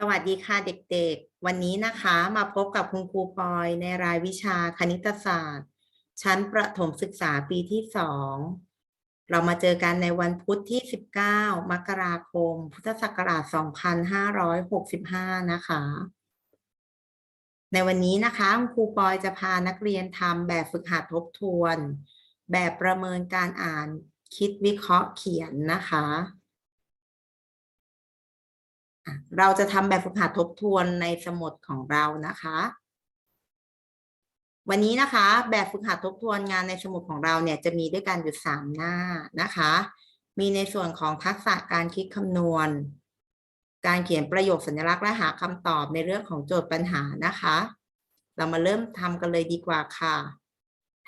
สวัสดีค่ะเด็กๆ วันนี้นะคะมาพบกับคุณครูปอยในรายวิชาคณิตศาสตร์ ชั้นประถมศึกษาปีที่สองเรามาเจอกันในวันพุธที่ 19 มกราคม พุทธศักราช 2565 นะคะ ในวันนี้นะคะคุณครูปอยจะพานักเรียนทำแบบฝึกหัดทบทวน แบบประเมินการอ่านคิดวิเคราะห์เขียนนะคะ เราจะทำแบบฝึกหัดทบทวนในสมุดของเรานะคะ วันนี้นะคะ แบบฝึกหัดทบทวนงานในสมุดของเราเนี่ยจะมีด้วยกันอยู่สามหน้านะคะ มีในส่วนของทักษะการคิดคำนวณ การเขียนประโยคสัญลักษณ์และหาคำตอบในเรื่องของโจทย์ปัญหานะคะ เรามาเริ่มทำกันเลยดีกว่าค่ะ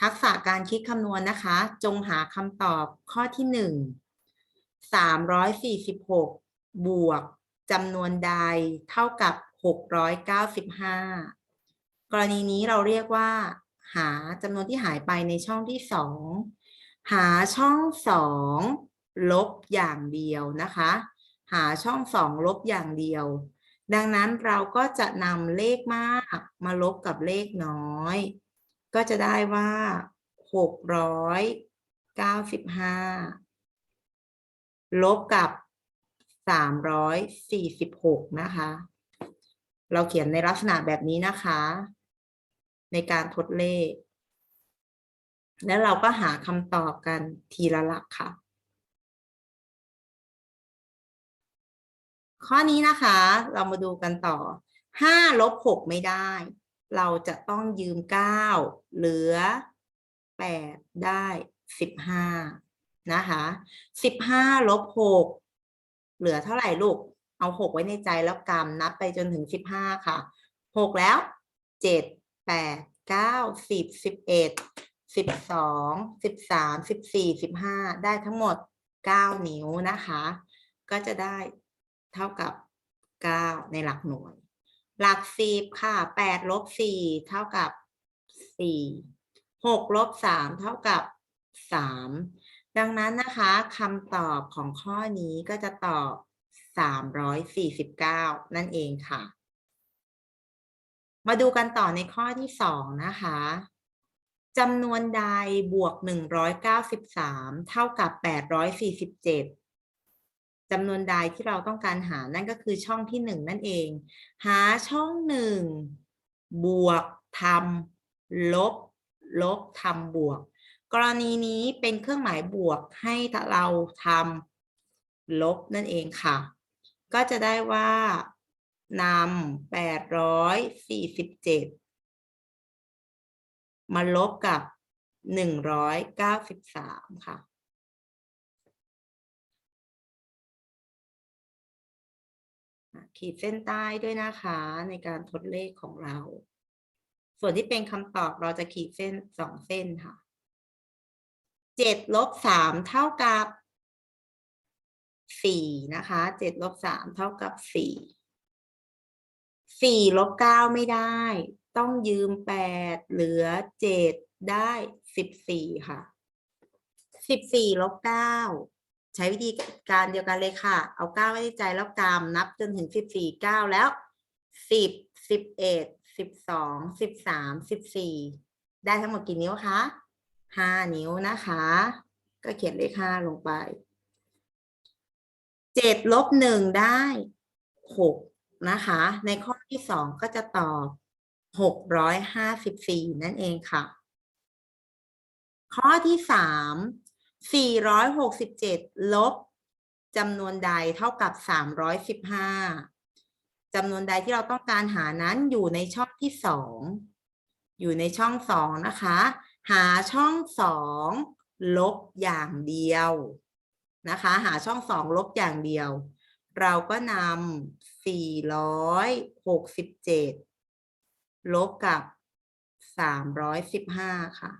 ทักษะการคิดคำนวณนะคะ จงหาคำตอบข้อที่หนึ่งสามร้อยสี่สิบหกบวก จำนวนใดเท่ากับหกร้อยเก้าสิบห้ากรณีนี้เราเรียกว่า หาจำนวนที่หายไปในช่องที่สองหาช่องสองลบอย่างเดียวนะคะ หาช่องสองลบอย่างเดียว ดังนั้นเราก็จะนำเลขมากมาลบกับเลขน้อย ก็จะได้ว่าหกร้อยเก้าสิบห้าลบกับ สามร้อยสี่สิบหกนะคะ เราเขียนในลักษณะแบบนี้นะคะ ในการทดเลข แล้วเราก็หาคำตอบกันทีละหลักค่ะ ข้อนี้นะคะ เรามาดูกันต่อห้าลบหกไม่ได้ เราจะต้องยืมเก้าเหลือแปดได้สิบห้านะคะสิบห้าลบหก เหลือเท่าไหร่ลูก เอาหกไว้ในใจแล้วกำนับไปจนถึงสิบห้าค่ะหกแล้วเจ็ดแปดเก้าสิบสิบเอ็ดสิบสองสิบสามสิบสี่สิบห้าได้ทั้งหมดเก้านิ้วนะคะ ก็จะได้เท่ากับเก้าในหลักหน่วย หลักสิบค่ะแปดลบสี่เท่ากับสี่หกลบสามเท่ากับสาม ดังนั้นนะคะคำตอบของข้อนี้ก็จะตอบสามร้อยสี่สิบเก้านั่นเองค่ะ มาดูกันต่อในข้อที่สองนะคะจำนวนใดบวกหนึ่งร้อยเก้าสิบสามเท่ากับแปดร้อยสี่สิบเจ็ดจำนวนใดที่เราต้องการหานั่นก็คือช่องที่หนึ่งนั่นเอง หาช่องหนึ่งบวกทำลบ ลบทำบวก กรณีนี้เป็นเครื่องหมายบวกให้เราทำลบนั่นเองค่ะ ก็จะได้ว่านำแปดร้อยสี่สิบเจ็ดมาลบกับหนึ่งร้อยเก้าสิบสามค่ะขีดเส้นใต้ด้วยนะคะในการทดเลขของเรา ส่วนที่เป็นคำตอบเราจะขีดเส้นสองเส้นค่ะ เจ็ดลบสามเท่ากับสี่นะคะเจ็ดลบสามเท่ากับสี่สี่ลบเก้าไม่ได้ ต้องยืมแปดเหลือเจ็ดได้สิบสี่ค่ะสิบสี่ลบเก้าใช้วิธีการเดียวกันเลยค่ะ เอาเก้าไว้ในใจแล้วกำนับจนถึงสิบสี่เก้าแล้วสิบสิบเอ็ดสิบสองสิบสามสิบสี่ได้ทั้งหมดกี่นิ้วคะ ห้านิ้วนะคะ ก็เขียนเลขห้าลงไปเจ็ดลบหนึ่งได้หกนะคะ ในข้อที่สองก็จะตอบหกร้อยห้าสิบสี่นั่นเองค่ะ ข้อที่สาม467ลบจำนวนใดเท่ากับ315จำนวนใดที่เราต้องการหานั้นอยู่ในช่องที่สองอยู่ในช่องสองนะคะ หาช่องสองลบอย่างเดียวนะคะ หาช่องสองลบอย่างเดียว เราก็นำ467 ลบกับ 315 ค่ะ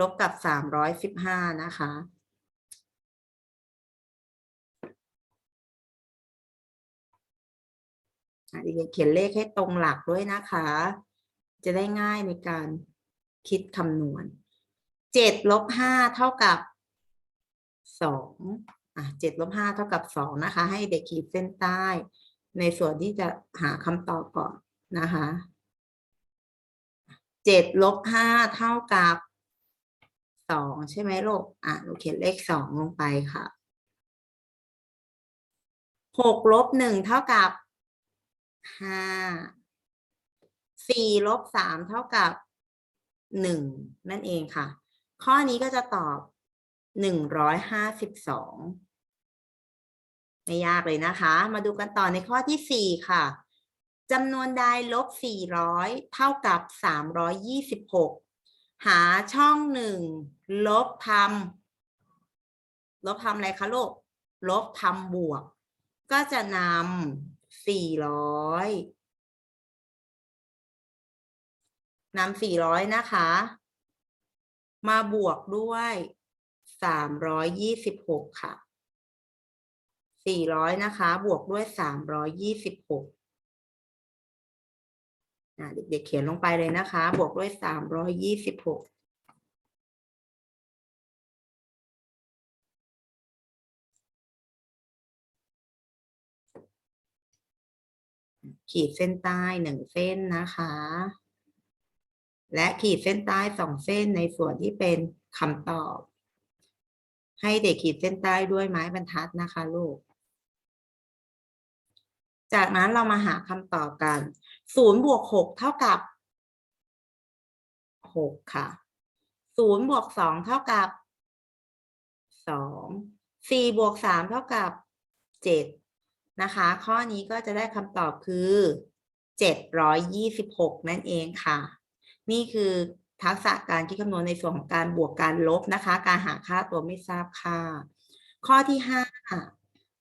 ลบกับสามร้อยสิบห้านะคะเด็กๆเขียนเลขให้ตรงหลักด้วยนะคะ จะได้ง่ายในการคิดคำนวณเจ็ดลบห้าเท่ากับสองอะเจ็ดลบห้าเท่ากับสองนะคะ ให้เด็กขีดเส้นใต้ ในส่วนที่จะหาคำตอบก่อนนะคะเจ็ดลบห้าเท่ากับสองใช่ไหมลูกอะหนูเขียนเลขสองลงไปค่ะหกลบหนึ่งเท่ากับห้า สี่ลบสามเท่ากับหนึ่งนั่นเองค่ะ ข้อนี้ก็จะตอบหนึ่งร้อยห้าสิบสองไม่ยากเลยนะคะ มาดูกันต่อในข้อที่สี่ค่ะจำนวนใดลบสี่ร้อยเท่ากับสามร้อยยี่สิบหกหาช่องหนึ่งลบทำลบทำอะไรคะลูกลบทำบวก ก็จะนำสี่ร้อย นำสี่ร้อยนะคะ มาบวกด้วยสามร้อยยี่สิบหกค่ะสี่ร้อยนะคะ บวกด้วยสามร้อยยี่สิบหกเด็กๆเขียนลงไปเลยนะคะ บวกด้วยสามร้อยยี่สิบหกขีดเส้นใต้หนึ่งเส้นนะคะ และขีดเส้นใต้สองเส้นในส่วนที่เป็นคำตอบ ให้เด็กขีดเส้นใต้ด้วยไม้บรรทัดนะคะลูก จากนั้นเรามาหาคำตอบกันศูนย์บวกหกเท่ากับหกค่ะศูนย์บวกสองเท่ากับสองสี่บวกสามเท่ากับเจ็ดนะคะ ข้อนี้ก็จะได้คำตอบคือเจ็ดร้อยยี่สิบหกนั่นเองค่ะ นี่คือทักษะการคิดคำนวณในส่วนของการบวกการลบนะคะ การหาค่าตัวไม่ทราบค่า ข้อที่ห้า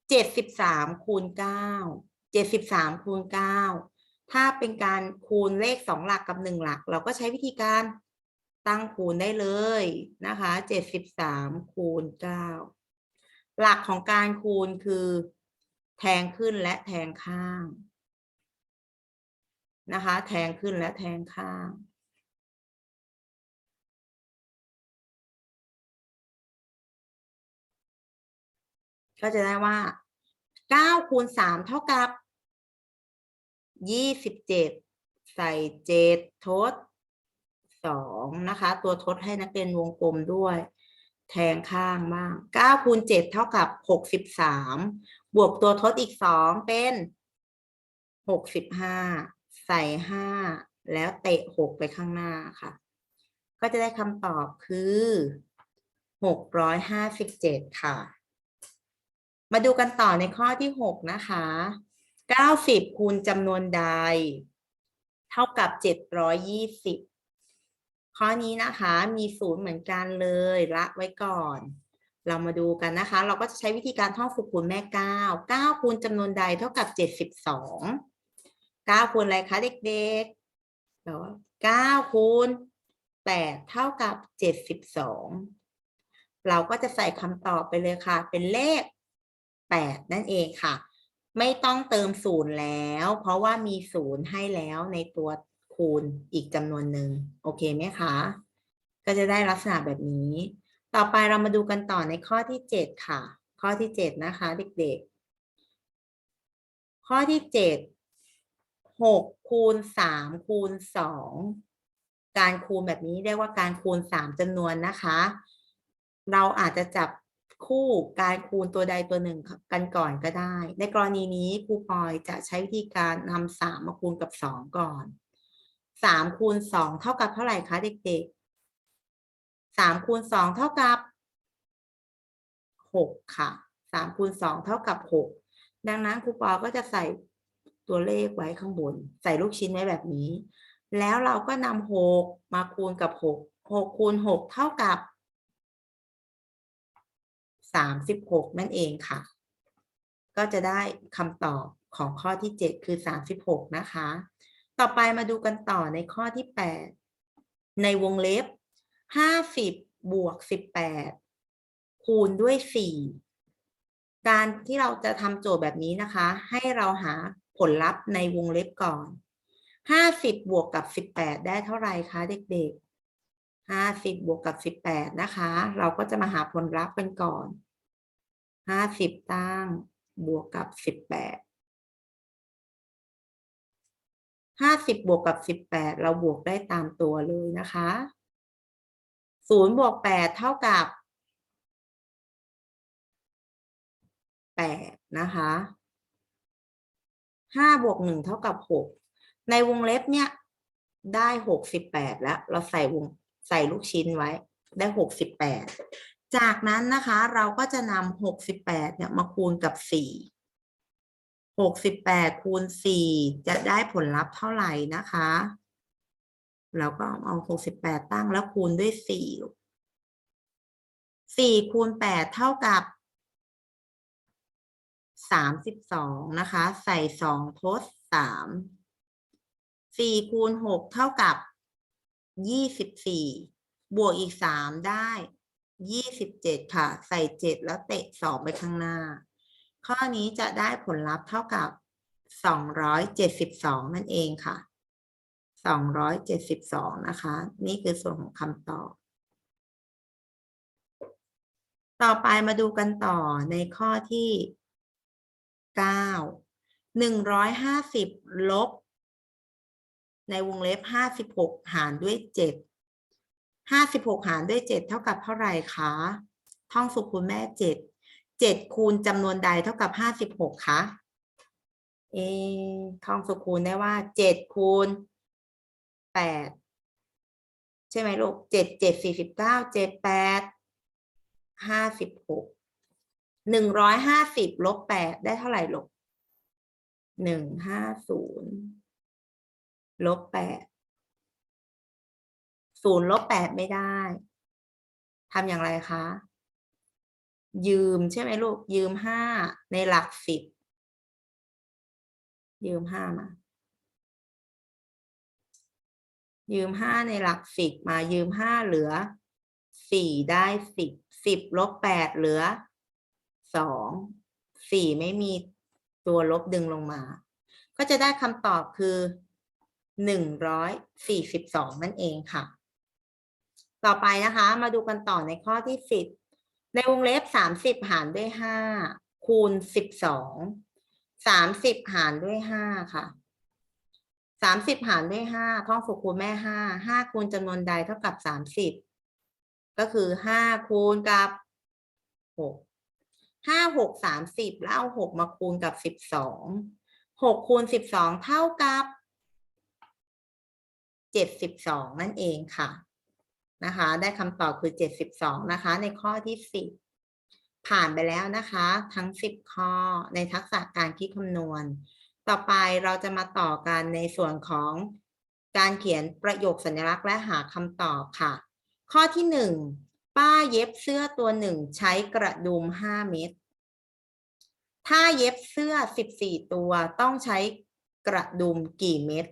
เจ็ดสิบสามคูณเก้าเจ็ดสิบสามคูณเก้าถ้าเป็นการคูณเลขสองหลักกับหนึ่งหลัก เราก็ใช้วิธีการตั้งคูณได้เลยนะคะเจ็ดสิบสามคูณเก้าหลักของการคูณคือแทงขึ้นและแทงข้างนะคะ แทงขึ้นและแทงข้าง ก็จะได้ว่าเก้าคูณสามเท่ากับยี่สิบเจ็ดใส่เจ็ดทดสองนะคะ ตัวทดให้นักเรียนวงกลมด้วย แทงข้างบ้างเก้าคูณเจ็ดเท่ากับหกสิบสามบวกตัวทดอีกสองเป็นหกสิบห้าใส่ห้าแล้วเตะหกไปข้างหน้าค่ะ ก็จะได้คำตอบคือหกร้อยห้าสิบเจ็ดค่ะ มาดูกันต่อในข้อที่หกนะคะเก้าสิบคูณจำนวนใด เท่ากับเจ็ดร้อยยี่สิบข้อนี้นะคะมีศูนย์เหมือนกันเลยละไว้ก่อน เรามาดูกันนะคะ เราก็จะใช้วิธีการท่องสูตรคูณแม่เก้าเก้าคูณจำนวนใดเท่ากับเจ็ดสิบสองเก้าคูณอะไรคะเด็กๆแปลว่าเก้าคูณแปดเท่ากับเจ็ดสิบสองเราก็จะใส่คำตอบไปเลยค่ะ เป็นเลข แปดนั่นเองค่ะ ไม่ต้องเติมศูนย์แล้ว เพราะว่ามีศูนย์ให้แล้วในตัวคูณอีกจำนวนหนึ่งโอเคไหมคะ ก็จะได้ลักษณะแบบนี้ ต่อไปเรามาดูกันต่อในข้อที่เจ็ดค่ะ ข้อที่เจ็ดนะคะ เด็กๆ ข้อที่เจ็ดหกคูณสามคูณสองการคูณแบบนี้เรียกว่าการคูณสามจำนวนนะคะ เราอาจจะจับ คู่การคูณตัวใดตัวหนึ่งกันก่อนก็ได้ ในกรณีนี้ครูปอยจะใช้วิธีการนำสามมาคูณกับสองก่อนสามคูณสองเท่ากับเท่าไหร่คะเด็กๆสามคูณสองเท่ากับหกค่ะสามคูณสองเท่ากับหกดังนั้นครูปอก็จะใส่ตัวเลขไว้ข้างบน ใส่ลูกชิ้นไว้แบบนี้ แล้วเราก็นำหกมาคูณกับหกหกคูณหกเท่ากับ สามสิบหกนั่นเองค่ะ ก็จะได้คำตอบของข้อที่เจ็ดคือสามสิบหกนะคะ ต่อไปมาดูกันต่อในข้อที่แปดในวงเล็บห้าสิบบวกสิบแปดคูณด้วยสี่การที่เราจะทำโจทย์แบบนี้นะคะ ให้เราหาผลลัพธ์ในวงเล็บก่อนห้าสิบบวกกับสิบแปดได้เท่าไหร่คะเด็กๆ ห้าสิบบวกกับสิบแปดนะคะ เราก็จะมาหาผลลัพธ์กันก่อนห้าสิบตั้งบวกกับสิบแปดห้าสิบบวกกับสิบแปดเราบวกได้ตามตัวเลยนะคะศูนย์บวกแปดเท่ากับแปดนะคะห้าบวกหนึ่งเท่ากับหกในวงเล็บเนี่ยได้หกสิบแปดแล้ว เราใส่วง ใส่ลูกชิ้นไว้ได้หกสิบแปดจากนั้นนะคะเราก็จะนำหกสิบแปดเนี่ยมาคูณกับสี่หกสิบแปดคูณสี่จะได้ผลลัพธ์เท่าไหร่นะคะเราก็เอาหกสิบแปดตั้งแล้วคูณด้วยสี่สี่คูณแปดเท่ากับสามสิบสองนะคะ ใส่สองทดสามสี่คูณหกเท่ากับ ยี่สิบสี่บวกอีกสามได้ยี่สิบเจ็ดค่ะ ใส่เจ็ดแล้วเตะสองไปข้างหน้า ข้อนี้จะได้ผลลัพธ์เท่ากับสองร้อยเจ็ดสิบสองนั่นเองค่ะสองร้อยเจ็ดสิบสองนะคะ นี่คือส่วนของคำตอบ ต่อไปมาดูกันต่อในข้อที่เก้าหนึ่งร้อยห้าสิบลบ ในวงเล็บห้าสิบหกหารด้วยเจ็ดห้าสิบหกหารด้วยเจ็ดเท่ากับเท่าไหร่คะท่องสุขคุณแม่เจ็ดเจ็ดคูณจำนวนใดเท่ากับห้าสิบหกคะเอท่องสุขคูณได้ว่าเจ็ดคูณแปดใช่ไหมลูกเจ็ดเจ็ดสี่สิบเก้าเจ็ดแปดห้าสิบหกหนึ่งร้อยห้าสิบลบแปดได้เท่าไหร่ลูกหนึ่งห้าศูนย์ ลบแปดศูนย์ลบแปดไม่ได้ทำอย่างไรคะ ยืมใช่ไหมลูก ยืมห้าในหลักสิบยืมห้ามา ยืมห้าในหลักสิบมายืมห้าเหลือสี่ได้สิบสิบลบแปดเหลือสองสี่ไม่มีตัวลบดึงลงมา ก็จะได้คำตอบคือ หนึ่งร้อยสี่สิบสองนั่นเองค่ะ ต่อไปนะคะมาดูกันต่อในข้อที่สิบในวงเล็บสามสิบหารด้วยห้าคูณสิบสองสามสิบหารด้วยห้าค่ะสามสิบหารด้วยห้าท่องสุคูณแม่ห้าห้าคูณจำนวนใดเท่ากับสามสิบก็คือห้าคูณกับหกห้าหกสามสิบแล้วเอาหกมาคูณกับสิบสองหกคูณสิบสองเท่ากับ เจ็ดสิบสองนั่นเองค่ะ นะคะ ได้คำตอบคือเจ็ดสิบสองนะคะ ในข้อที่สิบผ่านไปแล้วนะคะ ทั้งสิบข้อในทักษะการคิดคำนวณ ต่อไปเราจะมาต่อกันในส่วนของการเขียนประโยคสัญลักษณ์และหาคำตอบค่ะ ข้อที่หนึ่งป้าเย็บเสื้อตัวหนึ่งใช้กระดุมห้าเม็ดถ้าเย็บเสื้อสิบสี่ตัวต้องใช้กระดุมกี่เม็ด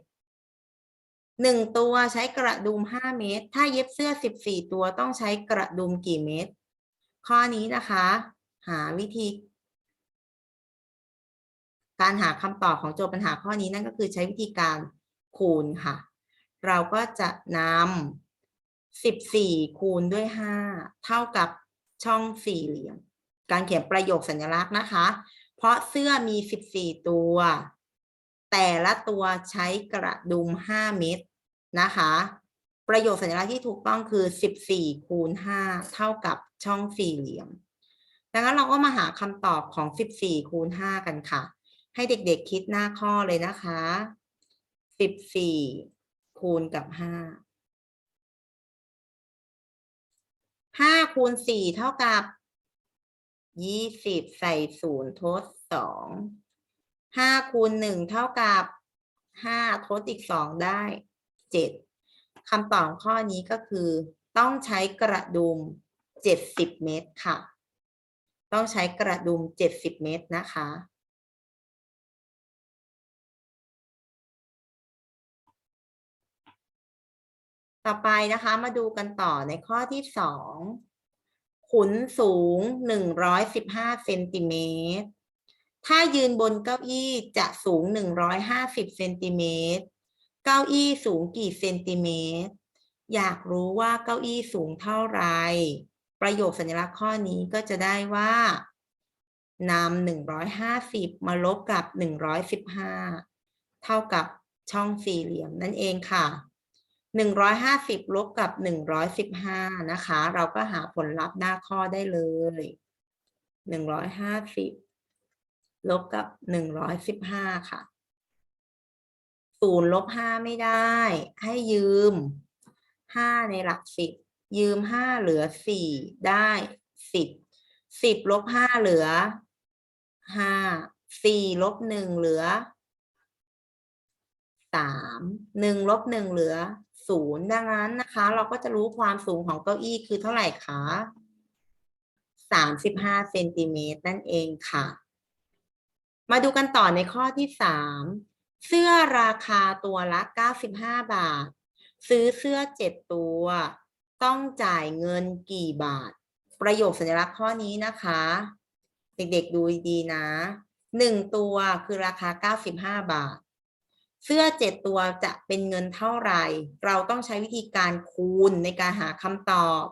หนึ่งตัวใช้กระดุมห้าเมตร ถ้าเย็บเสื้อสิบสี่ตัวต้องใช้กระดุมกี่เมตร ข้อนี้นะคะ หาวิธี การหาคำตอบของโจทย์ปัญหาข้อนี้นั่นก็คือใช้วิธีการคูณค่ะ เราก็จะนำสิบสี่คูณด้วยห้าเท่ากับช่องสี่เหลี่ยม การเขียนประโยคสัญลักษณ์นะคะ เพราะเสื้อมีสิบสี่ตัว แต่ละตัวใช้กระดุมห้าเม็ดนะคะ ประโยคสัญลักษณ์ที่ถูกต้องคือ 14 คูณ 5 เท่ากับช่องสี่เหลี่ยม ดังนั้นเราก็มาหาคำตอบของ 14 คูณ 5 กันค่ะ ให้เด็กๆคิดหน้าข้อเลยนะคะ 14 คูณกับ 5 5 คูณ 4 เท่ากับ 20 ใส่ศูนย์ทด 2 5คูณ1เท่ากับ5ทดอีก2ได้เจ็ดคำตอบข้อนี้ก็คือต้องใช้กระดุมเจ็ดสิบเมตรค่ะ ต้องใช้กระดุมเจ็ดสิบเมตรนะคะ ต่อไปนะคะมาดูกันต่อในข้อที่สองขุนสูงหนึ่งร้อยสิบห้าเซนติเมตร ถ้ายืนบนเก้าอี้จะสูง 150เซนติเมตร เก้าอี้สูงกี่เซนติเมตร อยากรู้ว่าเก้าอี้สูงเท่าไร ประโยคสัญลักษณ์ข้อนี้ก็จะได้ว่านำ150 มาลบกับ 115 เท่ากับช่องสี่เหลี่ยมนั่นเองค่ะ 150 ลบกับ 115 นะคะ เราก็หาผลลัพธ์หน้าข้อได้เลย 150 ลบกับหนึ่งร้อยสิบห้าค่ะศูนย์ลบห้าไม่ได้ ให้ยืมห้าในหลักสิบยืมห้าเหลือสี่ได้สิบสิบลบห้าเหลือห้าสี่ลบหนึ่งเหลือสามหนึ่งลบหนึ่งเหลือศูนย์ดังนั้นนะคะ เราก็จะรู้ความสูงของเก้าอี้คือเท่าไหร่คะสามสิบห้าเซนติเมตรนั่นเองค่ะ มาดูกันต่อในข้อที่สามเสื้อราคาตัวละเก้าสิบาท ซื้อเสื้อเจ็ดตัว ต้องจ่ายเงินกี่บาท ประโยคสัญลักษณ์ข้อนี้นะคะ เด็กๆดูดีนะหนึ่งตัวคือราคาเก้าสิบาบาท เสื้อเจ็ดตัวจะเป็นเงินเท่าไหร่ เราต้องใช้วิธีการคูณในการหาคำตอบ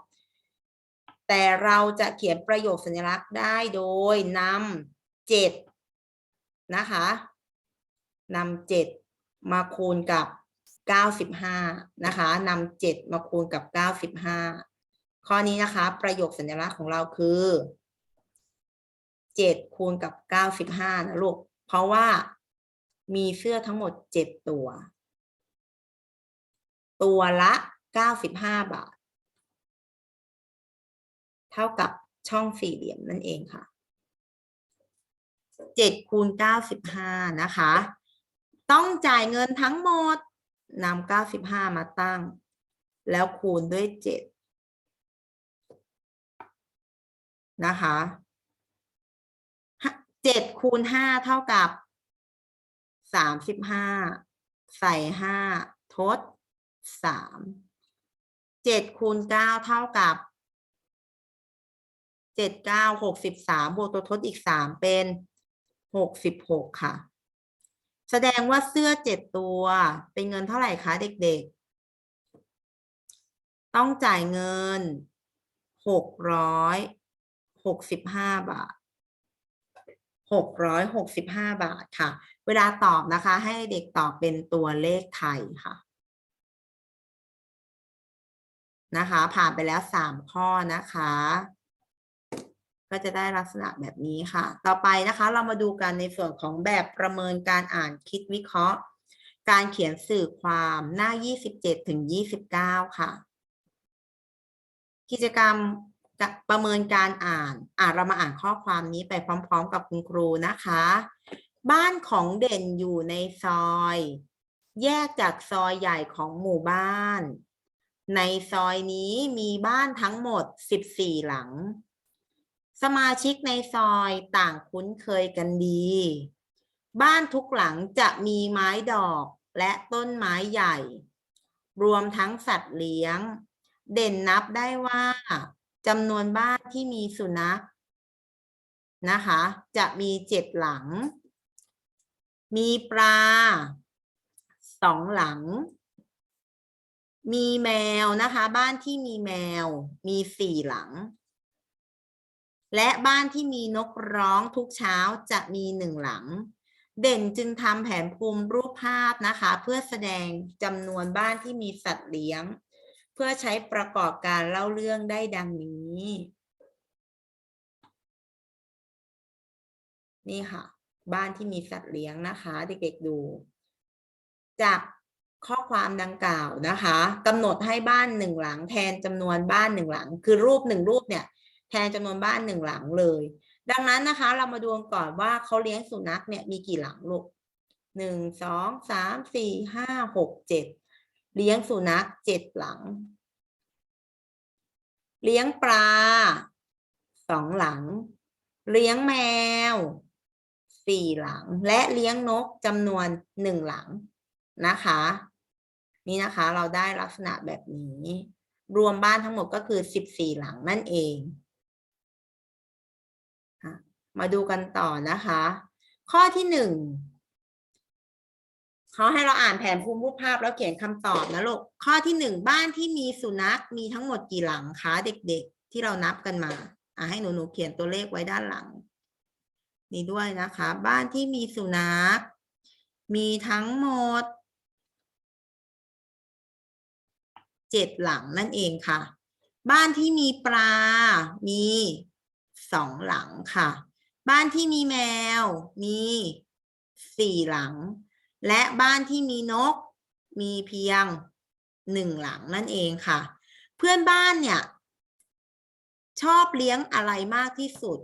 แต่เราจะเขียนประโยคสัญลักษณ์ได้โดยนำเจ็ด นะคะนำเจ็ดมาคูณกับเก้าสิบห้านะคะนำเจ็ดมาคูณกับเก้าสิบห้าข้อนี้นะคะ ประโยคสัญลักษณ์ของเราคือเจ็ดคูณกับเก้าสิบห้านะลูก เพราะว่ามีเสื้อทั้งหมดเจ็ดตัว ตัวละเก้าสิบห้าบาท เท่ากับช่องสี่เหลี่ยมนั่นเองค่ะ เจ็ดคูณเก้าสิบห้านะคะ ต้องจ่ายเงินทั้งหมดนำเก้าสิบห้ามาตั้ง แล้วคูณด้วยเจ็ดนะคะเจ็ดคูณห้าเท่ากับสามสิบห้าใส่ห้าทดสามเจ็ดคูณเก้าเท่ากับเจ็ดเก้าหกสิบสามบวกตัวทดอีกสามเป็น หกสิบหกค่ะ แสดงว่าเสื้อเจ็ดตัว เป็นเงินเท่าไหร่คะเด็กๆ ต้องจ่ายเงินหกร้อยหกสิบห้าบาทหกร้อยหกสิบห้าบาทค่ะ เวลาตอบนะคะ ให้เด็กตอบเป็นตัวเลขไทยค่ะนะคะ ผ่านไปแล้วสามข้อนะคะ ก็จะได้ลักษณะแบบนี้ค่ะ ต่อไปนะคะเรามาดูกันในส่วนของแบบประเมินการอ่านคิดวิเคราะห์ การเขียนสื่อความหน้า 27ถึง29 ค่ะ กิจกรรมประเมินการอ่านอ่าเรามาอ่านข้อความนี้ไปพร้อม ๆ กับคุณครูนะคะ บ้านของเด่นอยู่ในซอย แยกจากซอยใหญ่ของหมู่บ้าน ในซอยนี้มีบ้านทั้งหมด 14 หลัง สมาชิกในซอยต่างคุ้นเคยกันดี บ้านทุกหลังจะมีไม้ดอกและต้นไม้ใหญ่ รวมทั้งสัตว์เลี้ยง เด่นนับได้ว่าจำนวนบ้านที่มีสุนัขนะคะ จะมีเจ็ดหลัง มีปลาสองหลัง มีแมวนะคะ บ้านที่มีแมว มีสี่หลัง และบ้านที่มีนกร้องทุกเช้าจะมีหนึ่งหลัง เด่นจึงทำแผนภูมิรูปภาพนะคะ เพื่อแสดงจำนวนบ้านที่มีสัตว์เลี้ยง เพื่อใช้ประกอบการเล่าเรื่องได้ดังนี้ นี่ค่ะ บ้านที่มีสัตว์เลี้ยงนะคะ เด็กๆดู จากข้อความดังกล่าวนะคะกำหนดให้บ้านหนึ่งหลังแทนจำนวนบ้านหนึ่งหลัง คือรูปหนึ่งรูปเนี่ย แทนจำนวนบ้านหนึ่งหลังเลย ดังนั้นนะคะ เรามาดูก่อนว่าเขาเลี้ยงสุนัขเนี่ยมีกี่หลังลูกหนึ่งสองสามสี่ห้าหกเจ็ดเลี้ยงสุนัขเจ็ดหลัง เลี้ยงปลาสองหลัง เลี้ยงแมวสี่หลัง และเลี้ยงนกจำนวนหนึ่งหลังนะคะ นี่นะคะเราได้ลักษณะแบบนี้ รวมบ้านทั้งหมดก็คือสิบสี่หลังนั่นเอง มาดูกันต่อนะคะ ข้อที่หนึ่งเขาให้เราอ่านแผนภูมิรูปภาพแล้วเขียนคำตอบนะลูกข้อที่หนึ่งบ้านที่มีสุนัขมีทั้งหมดกี่หลังคะเด็ก ๆ ที่เรานับกันมาอ่าให้หนูหนูเขียนตัวเลขไว้ด้านหลัง นี้ด้วยนะคะ บ้านที่มีสุนัขมีทั้งหมดเจ็ดหลังนั่นเองค่ะ บ้านที่มีปลา มีสองหลังค่ะ บ้านที่มีแมวมีสี่หลัง และบ้านที่มีนกมีเพียงหนึ่งหลังนั่นเองค่ะ เพื่อนบ้านเนี่ย ชอบเลี้ยงอะไรมากที่สุด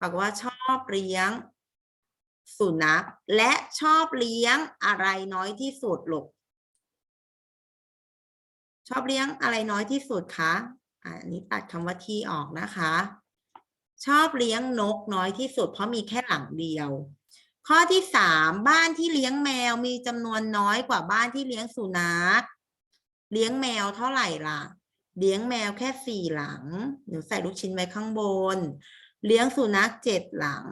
บอกว่าชอบเลี้ยงสุนัขและชอบเลี้ยงอะไรน้อยที่สุดลูกชอบเลี้ยงอะไรน้อยที่สุดคะอะอันนี้ตัดคำว่าที่ออกนะคะ ชอบเลี้ยงนกน้อยที่สุด เพราะมีแค่หลังเดียว ข้อที่สามบ้านที่เลี้ยงแมวมีจำนวนน้อยกว่าบ้านที่เลี้ยงสุนัขเลี้ยงแมวเท่าไหร่ล่ะ เลี้ยงแมวแค่สี่หลังหนูใส่ลูกชิ้นไว้ข้างบน เลี้ยงสุนัขเจ็ดหลัง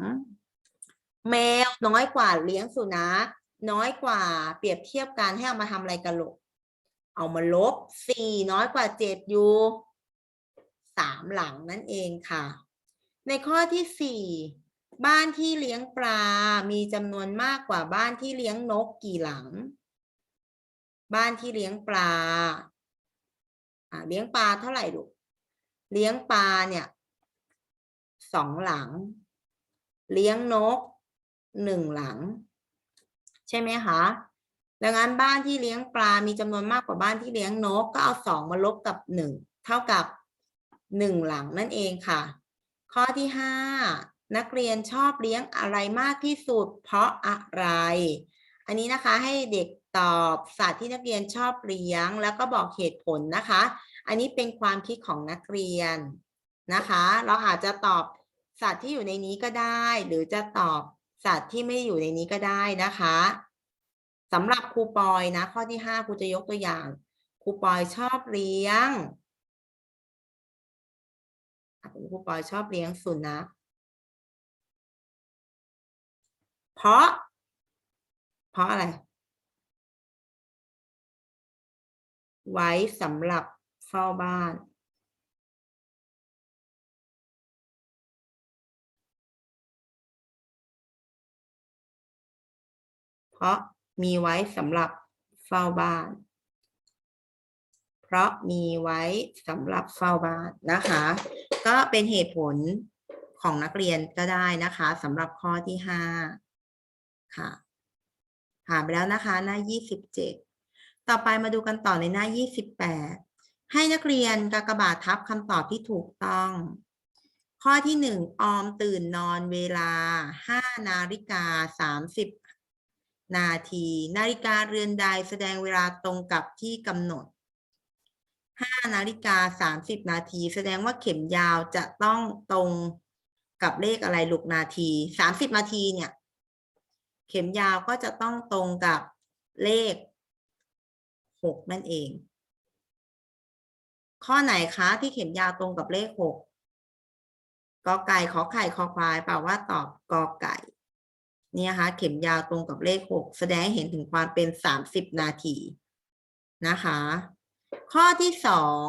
แมวน้อยกว่าเลี้ยงสุนัขน้อยกว่า เปรียบเทียบกันให้เอามาทำอะไรกันลูกเอามาลบสี่น้อยกว่าเจ็ดอยู่สามหลังนั่นเองค่ะ ในข้อที่สี่บ้านที่เลี้ยงปลา มีจำนวนมากกว่าบ้านที่เลี้ยงนกกี่หลัง บ้านที่เลี้ยงปลาอ่าเลี้ยงปลาเท่าไหร่ลูก เลี้ยงปลาเนี่ยสองหลัง เลี้ยงนกหนึ่งหลัง ใช่ไหมคะดังนั้นบ้านที่เลี้ยงปลา มีจำนวนมากกว่าบ้านที่เลี้ยงนก ก็เอาสองมาลบกับหนึ่งเท่ากับหนึ่งหลังนั่นเองค่ะ ข้อที่ห้านักเรียนชอบเลี้ยงอะไรมากที่สุด เพราะอะไร อันนี้นะคะให้เด็กตอบสัตว์ที่นักเรียนชอบเลี้ยง แล้วก็บอกเหตุผลนะคะ อันนี้เป็นความคิดของนักเรียนนะคะ เราอาจจะตอบสัตว์ที่อยู่ในนี้ก็ได้ หรือจะตอบสัตว์ที่ไม่อยู่ในนี้ก็ได้นะคะสำหรับครูปอยนะ ข้อที่ห้าครูจะยกตัวอย่างครูปอยชอบเลี้ยง อะครูปอยชอบเลี้ยงสุนัขเพราะ เพราะอะไร ไว้สำหรับเฝ้าบ้าน เพราะมีไว้สำหรับเฝ้าบ้าน เพราะมีไว้สำหรับเฝ้าบ้านนะคะ ก็เป็นเหตุผลของนักเรียนก็ได้นะคะสำหรับข้อที่ห้าค่ะผ่านไปแล้วนะคะ หน้ายี่สิบเจ็ดต่อไปมาดูกันต่อในหน้ายี่สิบแปดให้นักเรียนกากบาททับคำตอบที่ถูกต้อง ข้อที่หนึ่งออมตื่นนอนเวลาห้านาฬิกาสามสิบนาที นาฬิกาเรือนใดแสดงเวลาตรงกับที่กำหนด ห้านาฬิกาสามสิบนาที แสดงว่าเข็มยาวจะต้องตรงกับเลขอะไรลูกนาทีสามสิบนาทีเนี่ย เข็มยาวก็จะต้องตรงกับเลขหกนั่นเอง ข้อไหนคะที่เข็มยาวตรงกับเลขหกกอไก่ขอไข่คอควายแปลว่าตอบกอไก่ เนี่ยคะ เข็มยาวตรงกับเลขหกแสดงให้เห็นถึงความเป็นสามสิบนาทีนะคะ ข้อที่สอง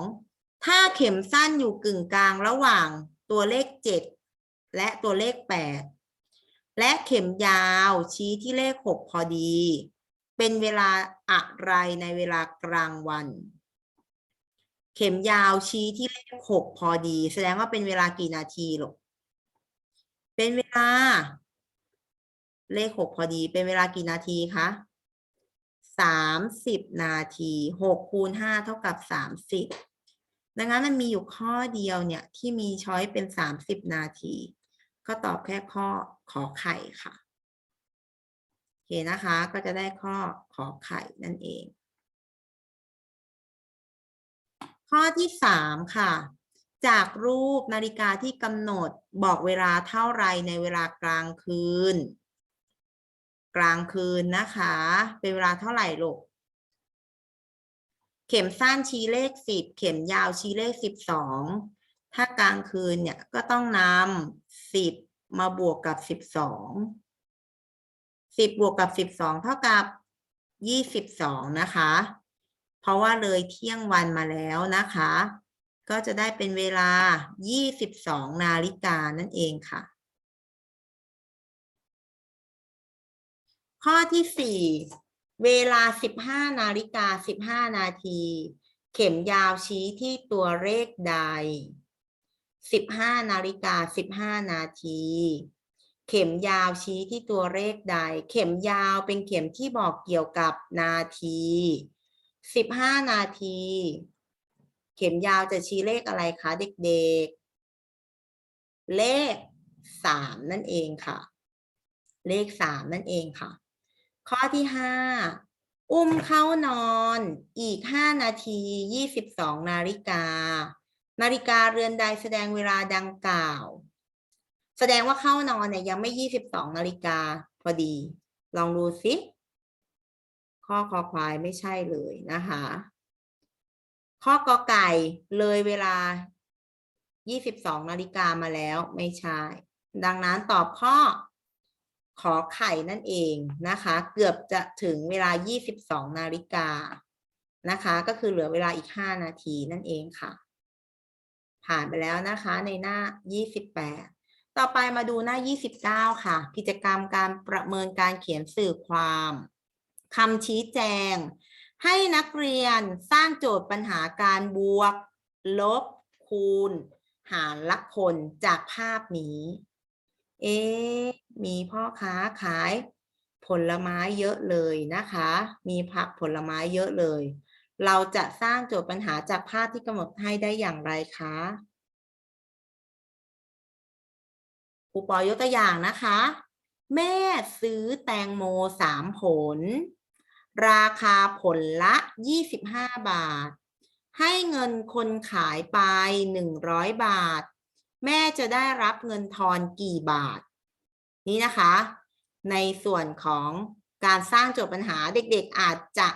ถ้าเข็มสั้นอยู่กึ่งกลางระหว่างตัวเลขเจ็ดและตัวเลขแปดและเข็มยาวชี้ที่เลขหกพอดี เป็นเวลาอะไรในเวลากลางวัน เข็มยาวชี้ที่เลขหกพอดี แสดงว่าเป็นเวลากี่นาทีหรอกเป็นเวลา เลขหกพอดี เป็นเวลากี่นาทีคะ สามสิบนาทีหกคูณห้าเท่ากับสามสิบดังนั้นมันมีอยู่ข้อเดียวเนี่ยที่มีช้อยเป็นสามสิบนาที ก็ตอบแค่ข้อขอไข่ค่ะโอเคนะคะก็จะได้ข้อขอไข่นั่นเอง ข้อที่สามค่ะ จากรูปนาฬิกาที่กำหนดบอกเวลาเท่าไรในเวลากลางคืน กลางคืนนะคะ เป็นเวลาเท่าไหร่ลูก เข็มสั้นชี้เลขสิบเข็มยาวชี้เลขสิบสองถ้ากลางคืนเนี่ยก็ต้องนำสิบมาบวกกับสิบสองสิบบวกกับสิบสองเท่ากับยี่สิบสองนะคะ เพราะว่าเลยเที่ยงวันมาแล้วนะคะ ก็จะได้เป็นเวลา22นาฬิกานั่นเองค่ะ ข้อที่4เวลา15นาฬิกา15นาที เข็มยาวชี้ที่ตัวเลขใด15นาฬิกา15นาที เข็มยาวชี้ที่ตัวเลขใด เข็มยาวเป็นเข็มที่บอกเกี่ยวกับนาที15นาที เข็มยาวจะชี้เลขอะไรคะเด็กๆ เลข3นั่นเองค่ะ เลข3นั่นเองค่ะ ข้อที่5อุ้มเข้านอนอีก5นาที22นาฬิกา นาฬิกาเรือนใดแสดงเวลาดังกล่าว แสดงว่าเข้านอนเนี่ยยังไม่22นาฬิกาพอดี ลองดูสิข้อคอควายไม่ใช่เลยนะคะ ข้อกอไก่เลยเวลา22นาฬิกามาแล้วไม่ใช่ ดังนั้นตอบข้อ ขอไข่นั่นเองนะคะ เกือบจะถึงเวลา 22 นาฬิกานะคะ ก็คือเหลือเวลาอีก 5 นาทีนั่นเองค่ะ ผ่านไปแล้วนะคะในหน้า 28 ต่อไปมาดูหน้า 29 ค่ะ กิจกรรมการประเมินการเขียนสื่อความคำชี้แจง ให้นักเรียนสร้างโจทย์ปัญหาการบวก ลบ คูณ หารลักคนจากภาพนี้ เอ๊มีพ่อค้าขายผลไม้เยอะเลยนะคะ มีผักผลไม้เยอะเลย เราจะสร้างโจทย์ปัญหาจากภาพที่กำหนดให้ได้อย่างไรคะครูปอยยกตัวอย่างนะคะ แม่ซื้อแตงโมสามผล ราคาผลละ 25 บาท ให้เงินคนขายไป 100 บาท แม่จะได้รับเงินทอนกี่บาท นี่นะคะ ในส่วนของการสร้างโจทย์ปัญหาเด็กๆอาจจะ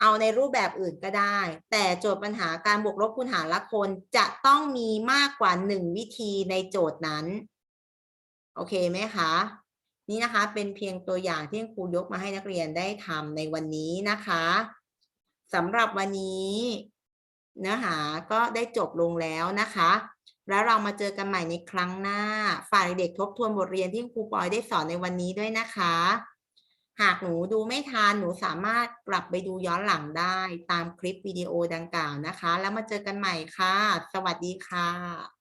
เอาในรูปแบบอื่นก็ได้ แต่โจทย์ปัญหาการบวกลบคูณหารละคนจะต้องมีมากกว่าหนึ่งวิธีในโจทย์นั้น โอเคไหมคะนี่นะคะเป็นเพียงตัวอย่างที่ครูยกมาให้นักเรียนได้ทำในวันนี้นะคะสำหรับวันนี้ เนื้อหาก็ได้จบลงแล้วนะคะ แล้วเรามาเจอกันใหม่ในครั้งหน้า ฝากเด็กทบทวนบทเรียนที่ครูปอยได้สอนในวันนี้ด้วยนะคะ หากหนูดูไม่ทันหนูสามารถกลับไปดูย้อนหลังได้ตามคลิปวิดีโอดังกล่าวนะคะ แล้วมาเจอกันใหม่ค่ะ สวัสดีค่ะ